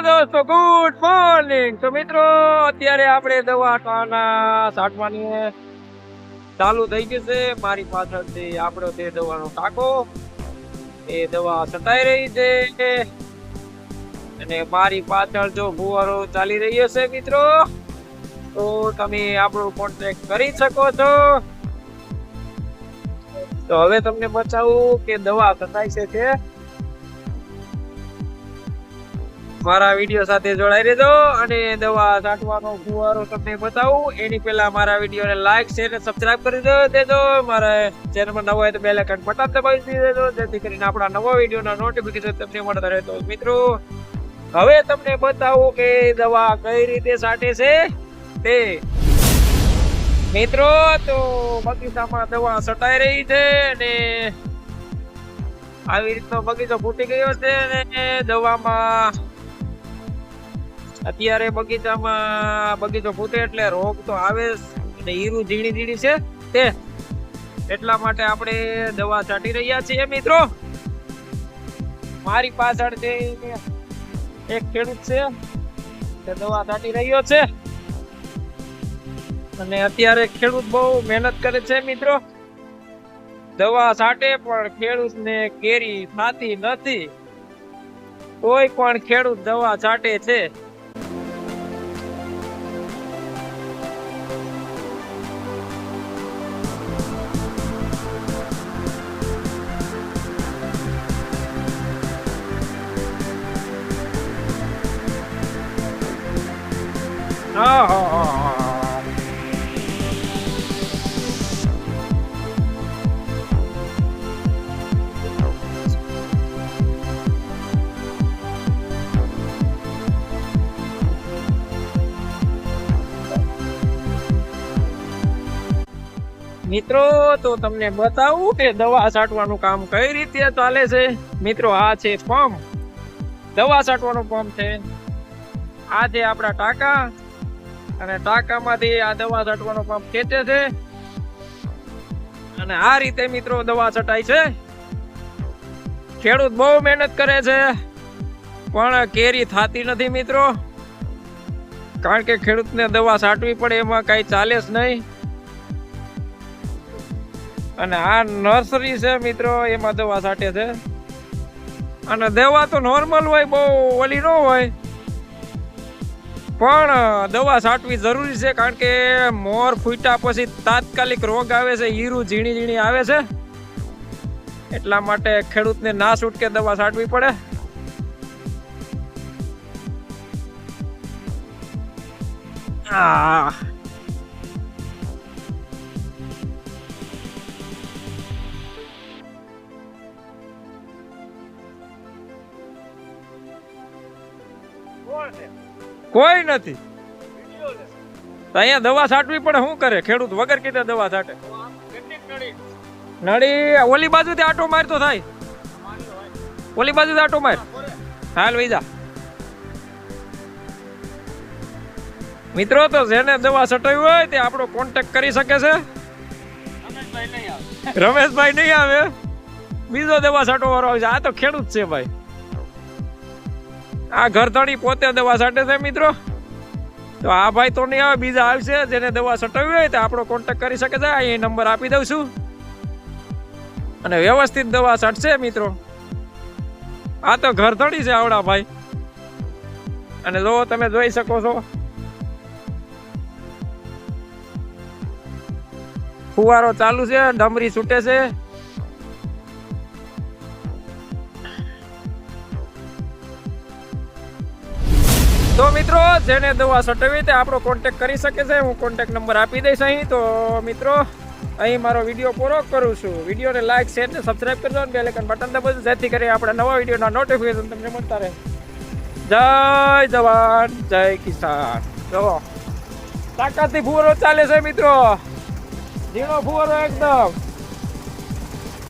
દોસ્તો good morning તો મિત્રો, અત્યારે આપણે દવાખાના સાઠવાની ચાલુ થઈ ગઈ છે. મારી પાછળથી આપણો તે દવાનો ટાંકો. એ દવા છટાઈ રહી છે. અને મારી પાછળ જો ફુવારો ચાલી રહ્યો છે મિત્રો, તો તમે આપણો કોન્ટેક્ટ કરી શકો છો. તો હવે તમને બતાવું કે દવા છટાઈ છે મારા વીડિયો સાથે જોડાઈ રહેજો અને દવા છાંટવાનો ફુવારો તમને બતાવું. એની પહેલા મારા વિડીયોને લાઈક શેર અને સબસ્ક્રાઇબ કરી દેજો. મારા ચેનલમાં નવો હોય તો બેલ આઇકન બટન દબાવી દેજો. જેથી કરીને આપણા નવા વિડીયોના નોટિફિકેશન તમને મળતા રહે તો મિત્રો. હવે તમને બતાવું કે દવા કઈ રીતે છાંટે છે તે. મિત્રો, તો બગીચામાં દવા છટાઈ રહી છે અને આવી રીતનો બગીચો ફૂટી ગયો છે અને દવામાં અત્યારે બગીચામાં, બગીચો ફૂટે એટલે રોગ તો આવે અને હીરું ઝીણી ઝીણી છે તે. એટલા માટે આપણે દવા છાંટી રહ્યા છીએ મિત્રો. મારી પાછળ જે એક ખેડૂત છે, તે દવા છાંટી રહ્યો છે. અને અત્યારે ખેડૂત બહુ મહેનત કરે છે મિત્રો. દવા છાંટે પણ ખેડૂતને કેરી થતી નથી. કોઈ પણ ખેડૂત દવા છાંટે છે. મિત્રો, તો તમને બતાવું કે દવા છાંટવાનું કામ કઈ રીતે ચાલે છે? મિત્રો, આ છે પંપ દવા છાંટવાનો પંપ છે. આ છે આપણા ટાંકા. અને ટાંકામાંથી આ દવા છાંટવાનો પંપ ખેંચે છે. અને આ રીતે મિત્રો દવા છટાય છે. ખેડૂત બહુ મહેનત કરે છે, પણ કેરી થતી નથી મિત્રો. કારણ કે ખેડૂતને દવા છાંટવી પડે એમાં કઈ ચાલે જ નહીં. અને આ નર્સરી છે મિત્રો, એમાં દવા છાંટે છે. અને દવા તો નોર્મલ હોય, બહુ ઓલી ન હોય. પણ દવા છાંટવી જરૂરી છે કારણ કે મોર ફૂટ્યા પછી તાત્કાલિક રોગ આવે છે, હીરું ઝીણી ઝીણી આવે છે. એટલા માટે ખેડૂતને ના છૂટકે દવા છાંટવી પડે. આ કોઈ નથી. અહીંયા દવા છાંટવી પણ શું કરે? ખેડૂત વગર કીધે દવા છાંટે. નળી ઓલી બાજુથી આટો મારતો થાય. ઓલી બાજુથી આટો માર. હાલ, વૈજા. મિત્રો, તો જેને દવા છટાવી હોય, તે આપણો કોન્ટેક્ટ કરી શકે છે. રમેશભાઈ નહીં આવે. બીજો દવા છાંટો વાળો આવે છે આ તો ખેડૂત છે, ભાઈ. આ ઘરધણી પોતે દવા છાંટે છે મિત્રો. તો આ ભાઈ તો નહીં આવે, બીજા આવશે, જેને દવા છટાવી હોય તો આપણો કોન્ટેક કરી શકે છે. અહીં નંબર આપી દઉં છું. અને વ્યવસ્થિત દવા છાંટશે મિત્રો. આ તો ઘરધણી છે આવડા ભાઈ. અને જો તમે જોઈ શકો છો. ફુવારો ચાલુ છે, ડમરી છૂટે છે. તો મિત્રો, જેને દવા સટવી તે આપણો કોન્ટેક કરી શકે છે, હું કોન્ટેક્ટ નંબર આપી દઈશ અહીં. તો મિત્રો, અહીં મારો વીડિયો પૂરો કરું છું. વિડીયોને લાઈક શેર ને સબસ્ક્રાઈબ કરજો અને બેલેકન બટન દબાવજો, જેથી કરી આપણે નવા વિડીયોના નોટિફિકેશન તમને મળતા રહે. જય જવાન, જય કિસાન. જો તાકાતથી ફુવારો ચાલે છે મિત્રો. ઝીણો ફુવારો એકદમ.